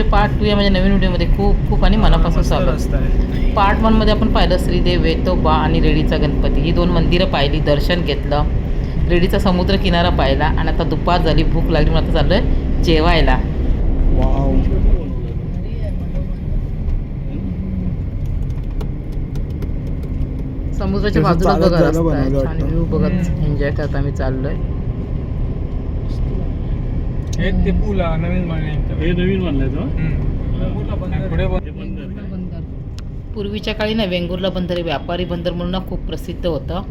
तुमचे part two या माझ्या नवीन व्हिडिओमध्ये खूप खूप आणि मनापासून स्वागत. आहे. पार्ट वनमध्ये आपण पाहिलं श्रीदेव वेतोबा आणि रेडीचा गणपती. ही दोन मंदिरं पाहिली दर्शन घेतलं. रेडीचा समुद्र किनारा पाहिला आणि आता दुपार झाली भूक लागली म्हणून आता चाललोय जेवायला. वाव. समुद्राच्या बाजूला बघा रस्ता आहे. छान. व्ह्यू बघत एन्जॉय करत आम्ही चाललोय. हे ते पूल नवीन बांधले हे नवीन तो पुढे बंद- पूर्वीच्या काळी ना वेंगुर्ला बंदर हे व्यापारी बंदर म्हणून ना खूप प्रसिद्ध होतं.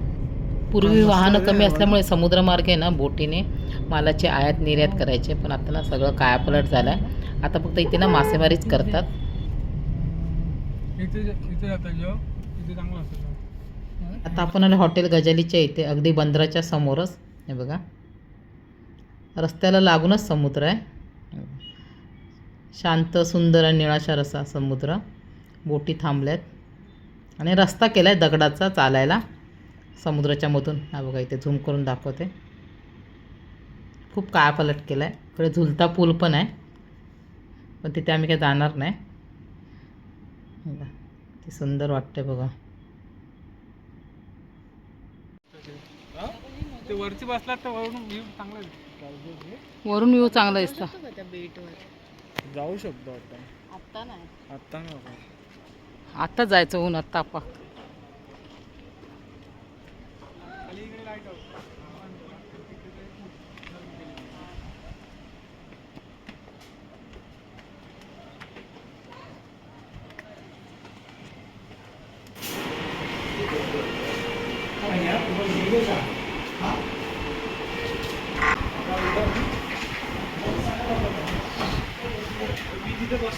पूर्वी वाहनं कमी असल्यामुळे समुद्रमार्गे ना बोटीने मालाची आयात निर्यात करायचे पण आता ना सगळं कायापलट झालं आहे आता फक्त इथे ना मासेमारीच करतात. इथे इथे जातात जेव्हा इथे चांगलं असतं. आता आपण आलो हॉटेल गजालीच्या इथे अगदी बंदराच्या समोरच. हे बघा. रस्त्याला लागूनच समुद्र आहे. शांत सुंदर आणि निळाशार असा समुद्र. बोटी थांबल्यात. आणि रस्ता केला आहे दगडाचा चालायला. समुद्राच्या मधून. हा बघा इथे झूम करून दाखवते. खूप कायापलट केला आहे इकडे झुलता पूल पण आहे. पण तिथे आम्ही काही जाणार नाही. ते सुंदर वाटते बघा. ते वरची बसलात तर वरून व्ह्यू चांगला वरून व्ह्यू चांगला दिसता. जाऊ शकतो आता. आत्ता नाही. आता नाही बाबा. आता जायचं ऊन आत्ता आपा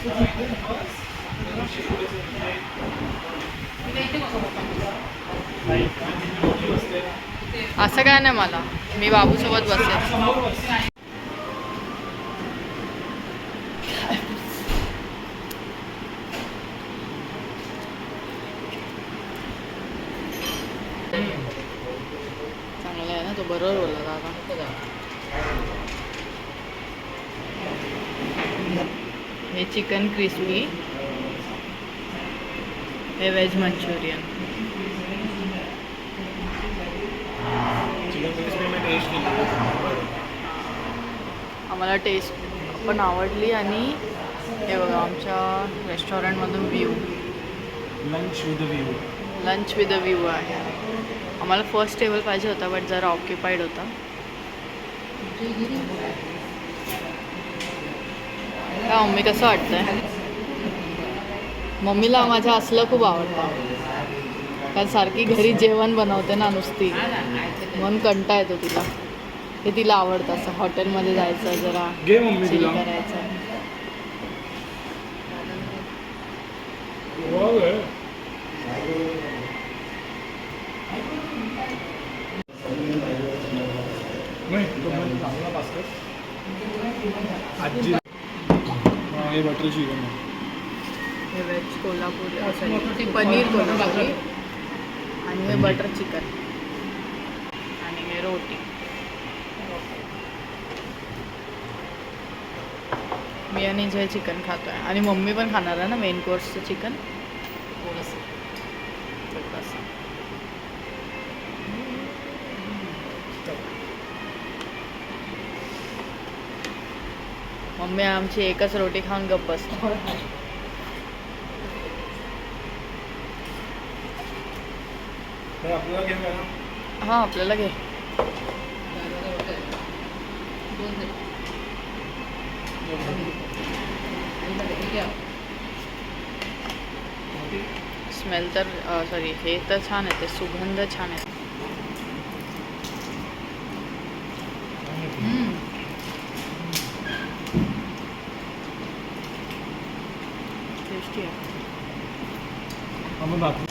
असं काय नाही मला. मी बाबूसोबत बसेल चांगला आहे ना तो बरोबर बोलला दादा हे चिकन क्रिस्पी. हे व्हेज मंचुरियन. आम्हाला टेस्ट पण आवडली आणि हे बघा आमच्या रेस्टॉरंटमधून view lunch with view lunch with a view आहे. आम्हाला फर्स्ट टेबल पाहिजे होता बट जरा ऑक्युपाईड होता. काय मम्मी कसं वाटतंय? मम्मीला माझ्या असलं खूप आवडतं. कारण सारखी घरी जेवण बनवते ना नुसती. म्हणून कंटा येतो तिला. हे तिला आवडतं असं हॉटेलमध्ये जायचं जरा करायचं. आजी हे बटर चिकन हे व्हेज कोल्हापुरी सॉरी पनीर कोल्हापुरी आणि हे बटर चिकन आणि हे रोटी. मी आणि जय चिकन खातोय. आणि मम्मी पण खाणार आहे ना मेन कोर्सचं चिकन मम्मी आमची एकच रोटी खाऊन गप्प बसते हे आपल्याला हाँ घे. स्मेल तर सॉरी हे तर छान आहे ते सुगंध छान आहे. टेस्टी आहे आम्ही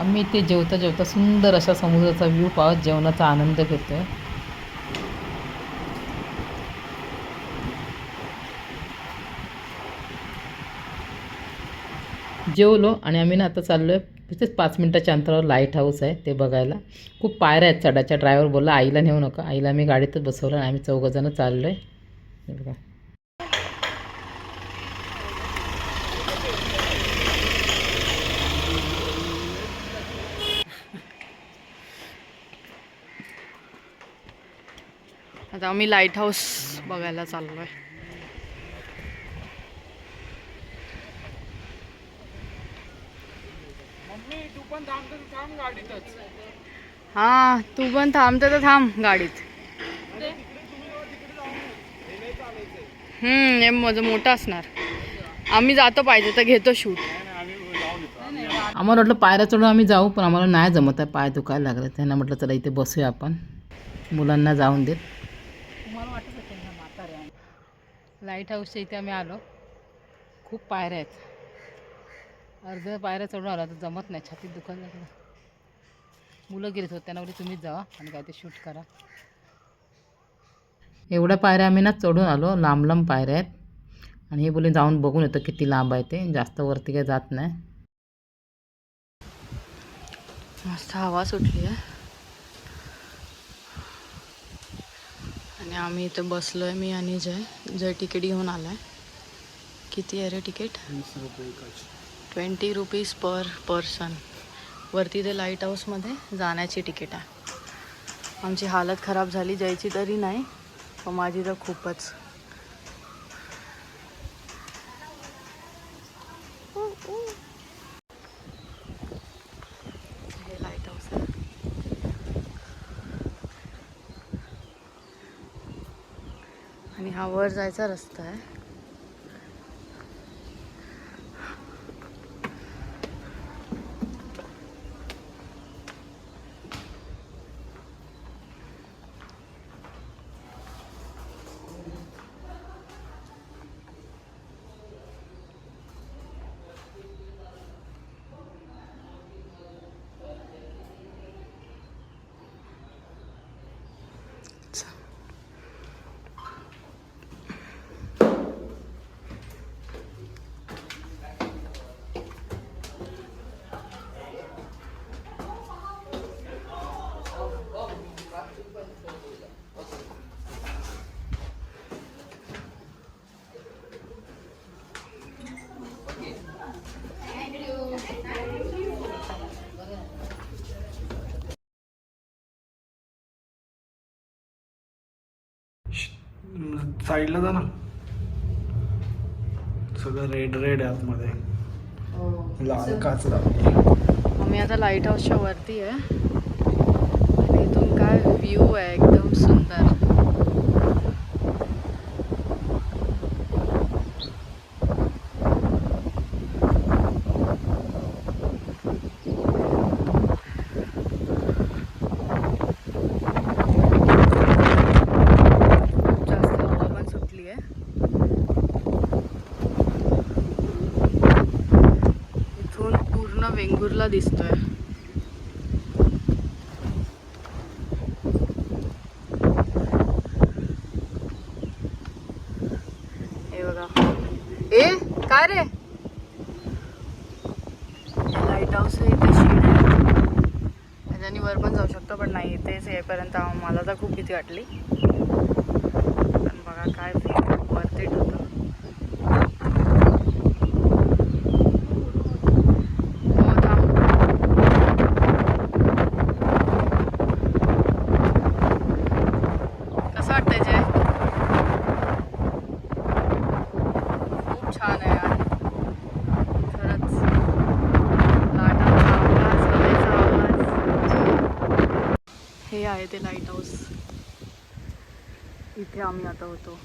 आम्ही इथे जेवता जेवता सुंदर अशा समुद्राचा व्ह्यू पाहत जेवणाचा आनंद घेतोय. जेवलो आणि आम्ही ना आता चाललोय तिथेच पाच मिनटाच्या अंतरावर लाइट हाऊस आहे ते बघायला. खूप पायऱ्या आहेत चढाच्या ड्रायव्हर बोलला आईला नेऊ नका. आईला मी गाडीतच बसवलं आणि आम्ही चौघंजणं चाललो आहे हे बघा. आता आम्ही लाइट हाऊस बघायला चाललो आहे मम्मी तू पण थांबतो तू थांब गाडीतच. हा तू पण थांबते तर थांब गाडीत. हम्म हे मोठं असणार. आम्ही जातो पाहिजे तर घेतो शूट आम्हाला वाटलं पायऱ्या चढून आम्ही जाऊ पण आम्हाला नाही जमत आहे पाय दुखायला लागले. त्यांना म्हटलं चला इथे बसूया आपण. मुलांना जाऊन देत. लाइट हाऊसच्या इथे आम्ही आलो. खूप पायऱ्या आहेत. अर्ध्या पायऱ्या चढून आलो तर जमत नाही. छातीत दुखायला लागलं. मुलं गेलीत होते त्यांना बोलले तुम्हीच जावा आणि काय ते शूट करा. एवढ्या पायऱ्या आम्ही ना चढून आलो. लांब लांब पायऱ्या आहेत. आणि हे बोलून जाऊन बघून येतं किती लांब आहे ते जास्त वरती काही जात नाही. मस्त हवा सुटली आहे आणि आम्ही इथं आहे मी आणि जय. जय तिकीट घेऊन आलाय. किती आहे रे ticket? Twenty rupees per person. वरती ते लाइट हाऊसमध्ये जाण्याची तिकीट आहे. आमची हालत खराब झाली जायची तरी नाही पण माझी तर खूपच हे लाइट हाऊस आहे आणि हा वर जायचा रस्ता आहे. साईडला जा ना. सगळं रेड रेड आहे आतमध्ये. लाल काच आम्ही आता लाइट हाऊसच्या वरती आहे. आणि इथून काय व्ह्यू आहे? एकदम सुंदर खूप जास्त हवा पण सुटली आहे इथून पूर्ण वेंगुर्ला दिसतोय हे बघा ए काय रे लाइट हाऊस आहे इथे शीड आहे त्याच्यानी वर पण जाऊ शकतो पण नाही इथेच येईपर्यंत मला तर खूप भीती वाटली पण बघा काय वरती होतं हो थांब कसं वाटतंय जय खूप छान आहे यार खरंच लाटांचा आवाज हवेचा आवाज हे आहे ते लाइट हाऊस इथे आम्ही आता होतो.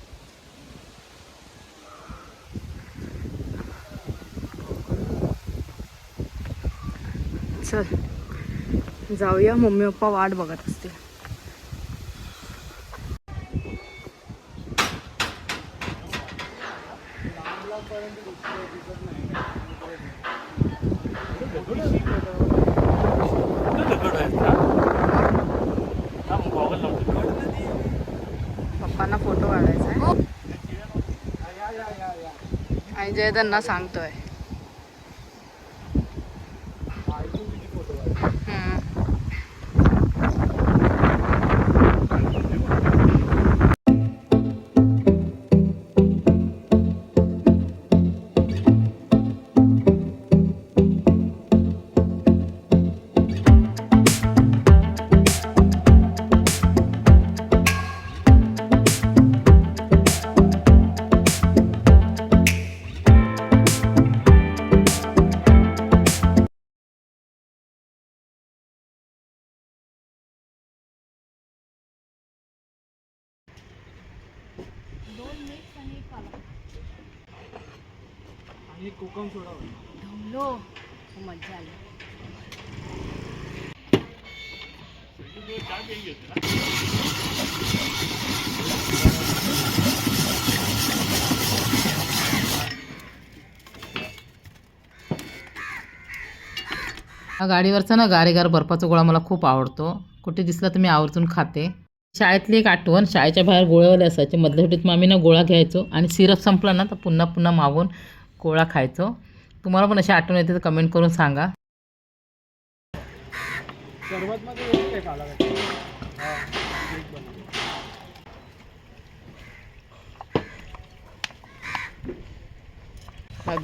चल जाऊया. मम्मी पप्पा वाट बघत असतील. आणि जय त्यांना सांगतोय हा गाडीवरचा ना गारेगार बर्फाचा गोळा मला खूप आवडतो. कुठे दिसला तर मी आवर्जून खाते. शाळेतली एक आठवण शाळेच्या बाहेर गोळेवाले असायचे. मधल्या सुटीत मग आम्ही ना गोळा घ्यायचो आणि सिरप संपला ना तर पुन्हा पुन्हा मागून गोळा खायचो. तुम्हाला पण अशी आठवण येते तर कमेंट करून सांगा. हा,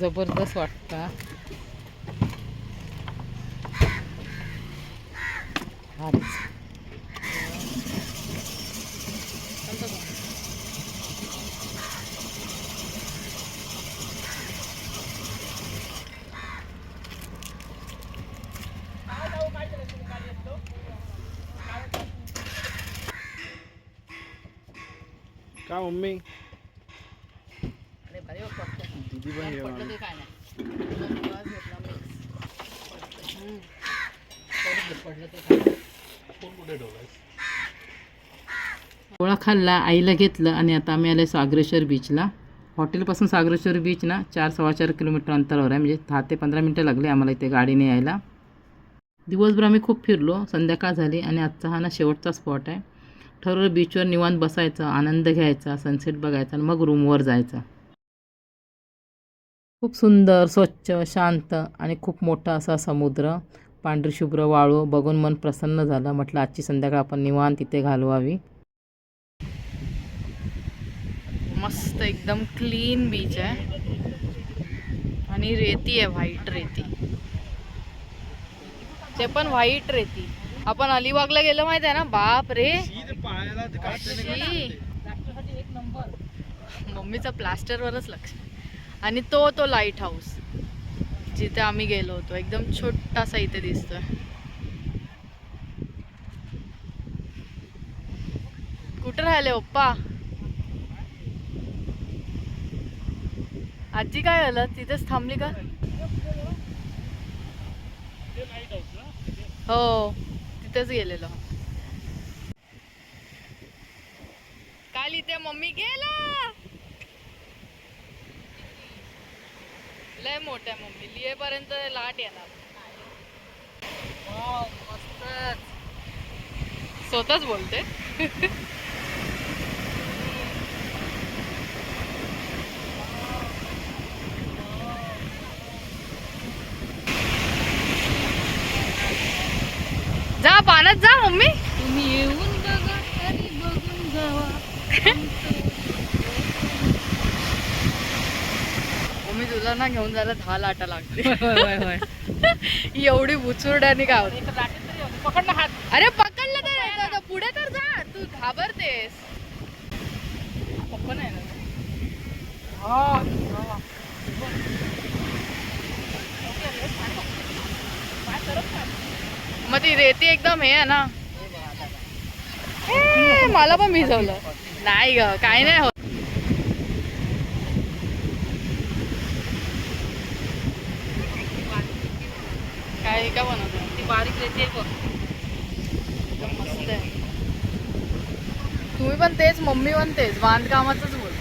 जबरदस्त वाटता. हाच का मम्मी. दीदी पण नाही. गोळा खाल्ला आईला घेतलं आणि आता आम्ही आले सागरेश्वर बीचला हॉटेलपासून सागरेश्वर बीच ना चार सव्वा चार किलोमीटर अंतरावर आहे. म्हणजे दहा ते पंधरा मिनटं लागले आम्हाला इथे गाडीने यायला. दिवसभर आम्ही खूप फिरलो संध्याकाळ झाली आणि आजचा हा ना शेवटचा स्पॉट आहे. ठरवलं बीचवर निवांत बसायचा आनंद घ्यायचा सनसेट बघायचा आणि मग रूमवर जायचा. खूप सुंदर स्वच्छ शांत आणि खूप मोठा असा समुद्र. पांढरी शुभ्र वाळू बघून मन प्रसन्न झालं. म्हटलं आजची संध्याकाळ आपण निवांत तिथे घालवावी. मस्त एकदम क्लीन बीच आहे. आणि रेती आहे व्हाईट रेती. ते पण व्हाईट रेती. आपण अलिबागला गेलो माहिती आहे ना? बाप रे. मम्मीचं प्लास्टरवरच लक्ष. आणि तो तो लाइट हाऊस जिथे आम्ही गेलो होतो. एकदम छोटासा इथे दिसतोय. कुठं राहिले ओप्पा आजी काय झालं? तिथेच थांबली का? हो. तिथेच गेलेलो. काल इथे मम्मी गेला. लय मोठ्या मम्मी. लिहेपर्यंत लाट येणार. स्वतःच बोलते जा पाण्यात जा मम्मी तुम्ही येऊन बघा आणि बघून जावा तुला ना घेऊन जायला दहा लाटा लागते एवढी बुचुर्ड्याने काय होत पकडला हात. अरे पकडलं तर पुढे तर जा. तू घाबरतेस. पप्पा नाही ना. मग ती रेती एकदम हे आहे ना. ए, मला पण भिजवलं. नाही ग काय नाही होत. काय काय बनवतो ती बारीक रेती आहे बघ. एकदम मस्त आहे. तुम्ही पण तेच मम्मी पण तेच. बांधकामाचंच बोल.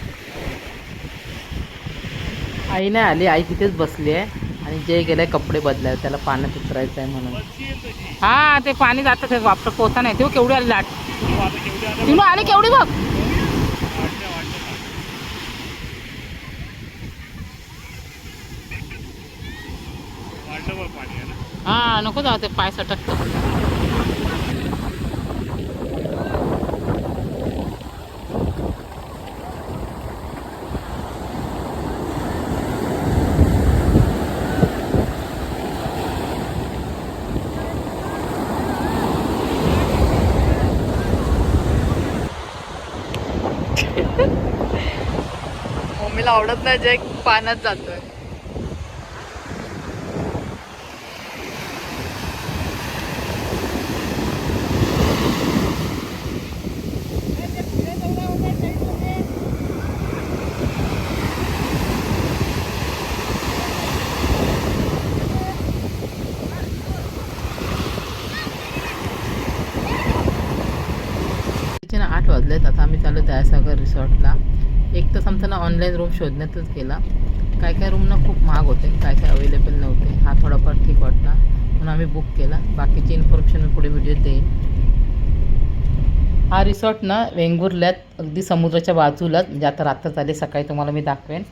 आई नाही आली. आई तिथेच बसली आहे. आणि जय गेलाय कपडे बदलाय त्याला पाण्यात उतरायचं आहे म्हणून. हा ते पाणी जातं. ते वापर पोता नाही. तेव्हा केवढी आली लाट. तिनं आली केवढी बघ हा नको जाऊ ते पाय सटकतो हो, मम्मीला आवडत नाही जे पाण्यात आलो दयासागर रिसॉर्टला. एक तर आमचा ना ऑनलाईन रूम शोधण्यातच गेला. काय काय रूम ना खूप महाग होते काय काय अवेलेबल नव्हते. हा थोडाफार ठीक वाटला. म्हणून आम्ही बुक केला. बाकीची इन्फॉर्मेशन मी पुढे व्हिडिओ देईन. हा रिसॉर्ट ना वेंगुर्ल्यात अगदी समुद्राच्या बाजूलाच म्हणजे आता रात्र झाली सकाळी तुम्हाला मी दाखवेन.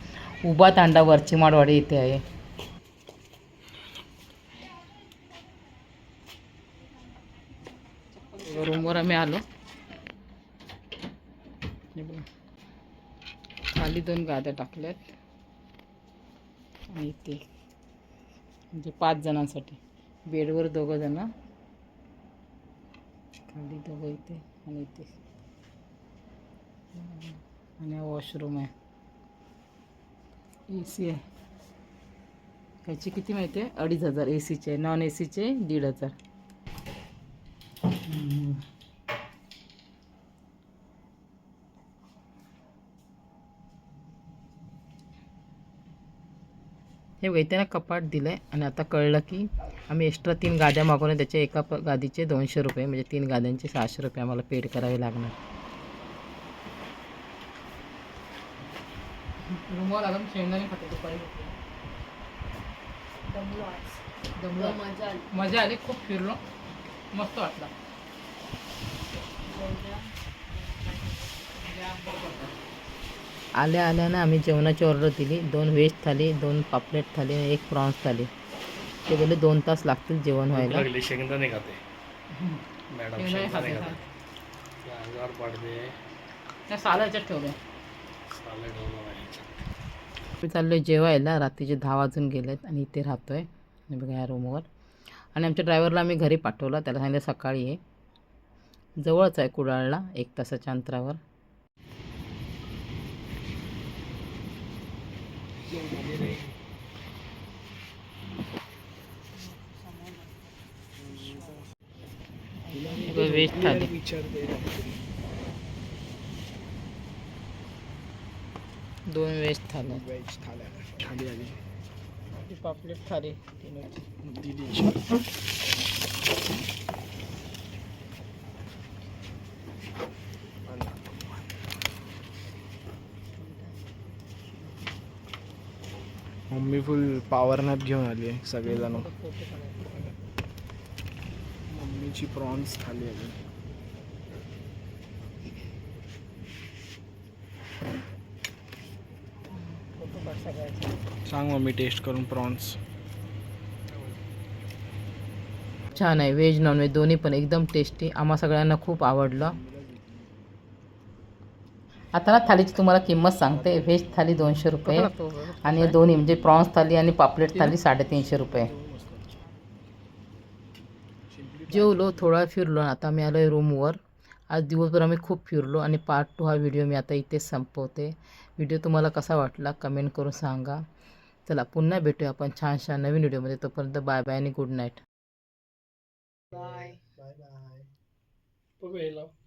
उभा तांडा वरची माडवाडी इथे आहे. रूमवर आम्ही आलो. चटणी बघा. खाली दोन गाद्या टाकल्यात. आणि ते म्हणजे पाच जणांसाठी. बेडवर दोघं जण. खाली दोघं इथे आणि इथे. आणि वॉशरूम आहे. ए सी आहे. ह्याची किती माहिती आहे? अडीच हजार ए सीचे नॉन ए सीचे दीड हजार हम्म. हे बघा इथे ना कपाट दिलं आहे आणि आता कळलं की आम्ही एक्स्ट्रा तीन गाद्या मागवल्या. त्याच्या एका प गादीचे दोनशे रुपये म्हणजे तीन गाद्यांचे सहाशे रुपये आम्हाला पेड करावे लागणार. रूमवर आलं शेंगदाणे खाते दुपारी दमलो मजा आली. खूप फिरलो. मस्त वाटलं. आल्या आल्या ना आम्ही जेवणाची ऑर्डर दिली. दोन व्हेज थाली दोन पापलेट थाली आणि एक प्रॉन्स थाली. ते बोलले दोन तास लागतील जेवण व्हायला. लागले शेंगदाणे खाते. मॅडम शेंगदाणे शेंगदाणे खाते, खाते. अंगावर पडते त्या साला याच्यात ठेवल्या साले ठेवलं मी चाललो जेवायला. रात्रीचे दहा वाजून गेलेत आणि इथे राहतो आहे आणि बघा या रूमवर आणि आमच्या ड्रायव्हरला आम्ही घरी पाठवलं. त्याला सांगितलं सकाळी आहे जवळच आहे कुडाळला एक तासाच्या अंतरावर. व्हेज थाली दोन व्हेज थाली व्हेज थाल्या थाली आली पापलेट थाली दिदीची मम्मी फुल पॉवर नॅप घेऊन आली आहे सगळेजण. मम्मीची प्रॉन्स खाली आली. सांग मम्मी टेस्ट करून प्रॉन्स छान आहे. व्हेज नॉनव्हेज दोन्ही पण एकदम टेस्टी आम्हा सगळ्यांना खूप आवडलं. आता ना थालीची तुम्हाला किंमत सांगते. व्हेज थाली दोनशे रुपये आणि दोन्ही म्हणजे प्रॉन्स थाली आणि पापलेट थाली साडेतीनशे रुपये. जेवलो थोडा फिरलो आणि आता मी आलो आहे रूमवर आज दिवसभर आम्ही खूप फिरलो आणि पार्ट टू हा व्हिडिओ मी आता इथेच संपवते. व्हिडिओ तुम्हाला कसा वाटला कमेंट करून सांगा. चला पुन्हा भेटूया आपण छान छान नवीन व्हिडिओमध्ये तोपर्यंत बाय बाय आणि गुड नाईट बाय बाय